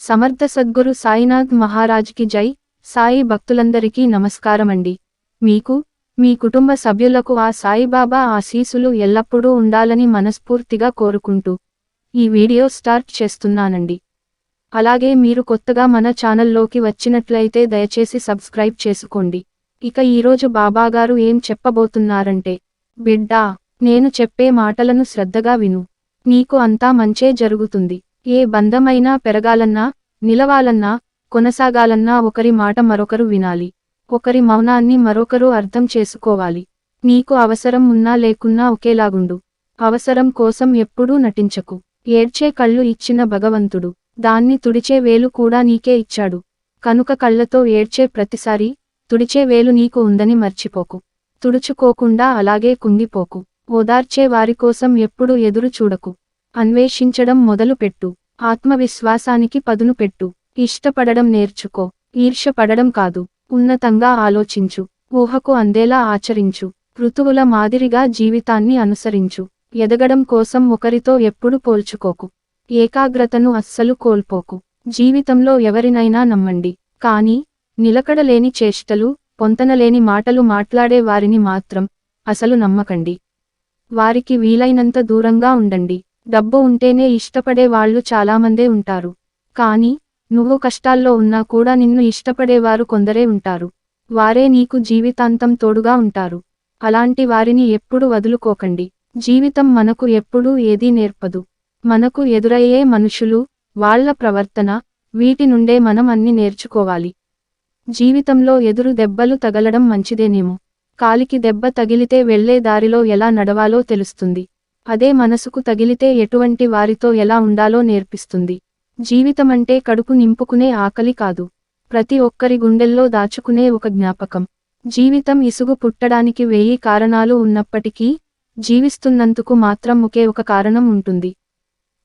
సమర్థ సద్గురు సాయినాథ్ మహారాజ్కి జై. సాయి భక్తులందరికీ నమస్కారమండి. మీకు మీ కుటుంబ సభ్యులకు ఆ సాయిబాబా ఆశీసులు ఎల్లప్పుడూ ఉండాలని మనస్ఫూర్తిగా కోరుకుంటూ ఈ వీడియో స్టార్ట్ చేస్తున్నానండి. అలాగే మీరు కొత్తగా మన ఛానల్లోకి వచ్చినట్లయితే దయచేసి సబ్స్క్రైబ్ చేసుకోండి. ఇక ఈరోజు బాబాగారు ఏం చెప్పబోతున్నారంటే బిడ్డా నేను చెప్పే మాటలను శ్రద్ధగా విను. నీకు అంతా మంచే జరుగుతుంది. ఏ బంధమైనా పెరగాలన్నా నిలవాలన్నా కొనసాగాలన్నా ఒకరి మాట మరొకరు వినాలి. ఒకరి మౌనాన్ని మరొకరు అర్థం చేసుకోవాలి. నీకు అవసరం ఉన్నా లేకున్నా ఒకేలాగుండు. అవసరం కోసం ఎప్పుడూ నటించకు. ఏడ్చే కళ్ళు ఇచ్చిన భగవంతుడు. దాన్ని తుడిచే వేలు కూడా నీకే ఇచ్చాడు. కనుక కళ్ళతో ఏడ్చే ప్రతిసారి తుడిచే వేలు నీకు ఉందని మర్చిపోకు. తుడుచుకోకుండా అలాగే కుంగిపోకు. ఓదార్చే వారి కోసం ఎప్పుడు ఎదురు చూడకు. అన్వేషించడం మొదలు పెట్టు ఆత్మవిశ్వాసానికి పదును పెట్టు. ఇష్టపడడం నేర్చుకో. ఈర్ష్యపడడం కాదు. ఉన్నతంగా ఆలోచించు. ఊహకు అందేలా ఆచరించు. ఋతువుల మాదిరిగా జీవితాన్ని అనుసరించు. ఎదగడం కోసం ఒకరితో ఎప్పుడు పోల్చుకోకు. ఏకాగ్రతను అస్సలు కోల్పోకు. జీవితంలో ఎవరినైనా నమ్మండి. కానీ నిలకడలేని చేష్టలు పొంతనలేని మాటలు మాట్లాడే వారిని మాత్రం అసలు నమ్మకండి. వారికి వీలైనంత దూరంగా ఉండండి. డబ్బు ఉంటేనే ఇష్టపడే వాళ్ళు చాలామందే ఉంటారు. కానీ నువ్వు కష్టాల్లో ఉన్నా కూడా నిన్ను ఇష్టపడేవారు కొందరే ఉంటారు. వారే నీకు జీవితాంతం తోడుగా ఉంటారు. అలాంటి వారిని ఎప్పుడు వదులుకోకండి. జీవితం మనకు ఎప్పుడూ ఏదీ నేర్పదు. మనకు ఎదురయ్యే మనుషులు వాళ్ళ ప్రవర్తన వీటి నుండే మనం అన్ని నేర్చుకోవాలి. జీవితంలో ఎదురు దెబ్బలు తగలడం మంచిదేనేమో. కాలికి దెబ్బ తగిలితే వెళ్ళే దారిలో ఎలా నడవాలో తెలుస్తుంది. అదే మనసుకు తగిలితే ఎటువంటి వారితో ఎలా ఉండాలో నేర్పిస్తుంది. జీవితమంటే కడుపు నింపుకునే ఆకలి కాదు. ప్రతి ఒక్కరి గుండెల్లో దాచుకునే ఒక జ్ఞాపకం. జీవితం ఇసుగు పుట్టడానికి వెయ్యి కారణాలు ఉన్నప్పటికీ జీవిస్తున్నందుకు మాత్రం ఒకే ఒక కారణం ఉంటుంది.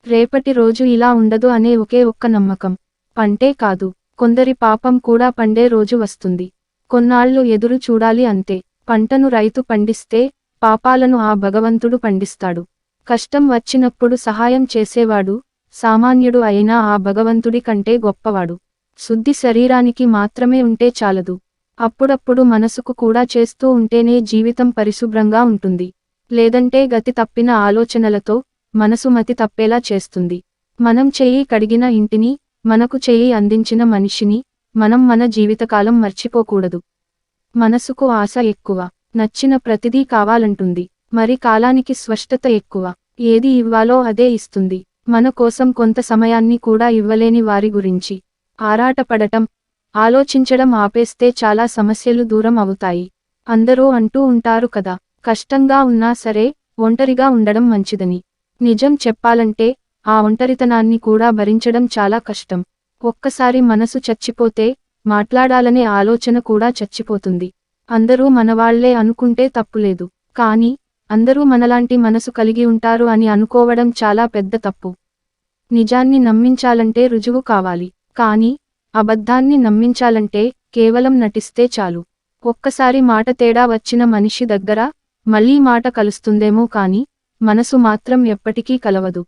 రేపటి రోజు ఇలా ఉండదు అనే ఒకే ఒక్క నమ్మకం. పంటే కాదు కొందరి పాపం కూడా పండే రోజు వస్తుంది. కొన్నాళ్ళు ఎదురు చూడాలి అంతే. పంటను రైతు పండిస్తే పాపాలను ఆ భగవంతుడు పండిస్తాడు. కష్టం వచ్చినప్పుడు సహాయం చేసేవాడు సామాన్యుడు అయినా ఆ భగవంతుడి కంటే గొప్పవాడు. శుద్ధి శరీరానికి మాత్రమే ఉంటే చాలదు. అప్పుడప్పుడు మనసుకు కూడా చేస్తూ ఉంటేనే జీవితం పరిశుభ్రంగా ఉంటుంది. లేదంటే గతి తప్పిన ఆలోచనలతో మనసు మతి తప్పేలా చేస్తుంది. మనం చెయ్యి కడిగిన ఇంటిని మనకు చెయ్యి అందించిన మనిషిని మనం మన జీవితకాలం మర్చిపోకూడదు. మనసుకు ఆశ ఎక్కువ. నచ్చిన ప్రతిదీ కావాలంటుంది. మరి కాలానికి స్పష్టత ఎక్కువ. ఏది ఇవ్వాలో అదే ఇస్తుంది. మన కోసం కొంత సమయాన్ని కూడా ఇవ్వలేని వారి గురించి. ఆరాటపడటం ఆలోచించడం ఆపేస్తే చాలా సమస్యలు దూరం అవుతాయి. అందరూ అంటూ ఉంటారు కదా కష్టంగా ఉన్నా సరే ఒంటరిగా ఉండడం మంచిదని. నిజం చెప్పాలంటే ఆ ఒంటరితనాన్ని కూడా భరించడం చాలా కష్టం. ఒక్కసారి మనసు చచ్చిపోతే మాట్లాడాలనే ఆలోచన కూడా చచ్చిపోతుంది. అందరూ మనవాళ్ళే అనుకుంటే తప్పులేదు. కానీ అందరూ మనలాంటి మనసు కలిగి ఉంటారు అని అనుకోవడం చాలా పెద్ద తప్పు. నిజాన్ని నమ్మించాలంటే రుజువు కావాలి. కానీ అబద్ధాన్ని నమ్మించాలంటే కేవలం నటిస్తే చాలు. ఒక్కసారి మాట తేడా వచ్చిన మనిషి దగ్గర మళ్ళీ మాట కలుస్తుందేమో కాని మనసు మాత్రం ఎప్పటికీ కలవదు.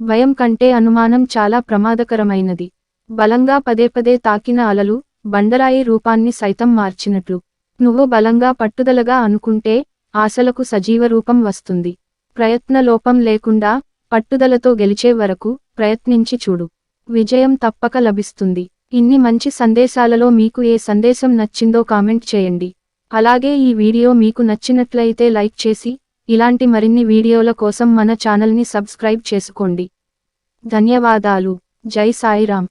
భయం కంటే అనుమానం చాలా ప్రమాదకరమైనది. బలంగా పదే పదే తాకిన అలలు బండరాయి రూపాన్ని సైతం మార్చినట్లు. నువ్వు బలంగా పట్టుదలగా అనుకుంటే ఆశలకు సజీవ రూపం వస్తుంది. ప్రయత్న లోపం లేకుండా పట్టుదలతో గెలిచే వరకు ప్రయత్నించి చూడు. విజయం తప్పక లభిస్తుంది. ఇన్ని మంచి సందేశాలలో మీకు ఏ సందేశం నచ్చిందో కామెంట్ చేయండి. అలాగే ఈ వీడియో మీకు నచ్చినట్లయితే లైక్ చేసి ఇలాంటి మరిన్ని వీడియోల కోసం మన ఛానల్ని సబ్స్క్రైబ్ చేసుకోండి. ధన్యవాదాలు. జై సాయిరాం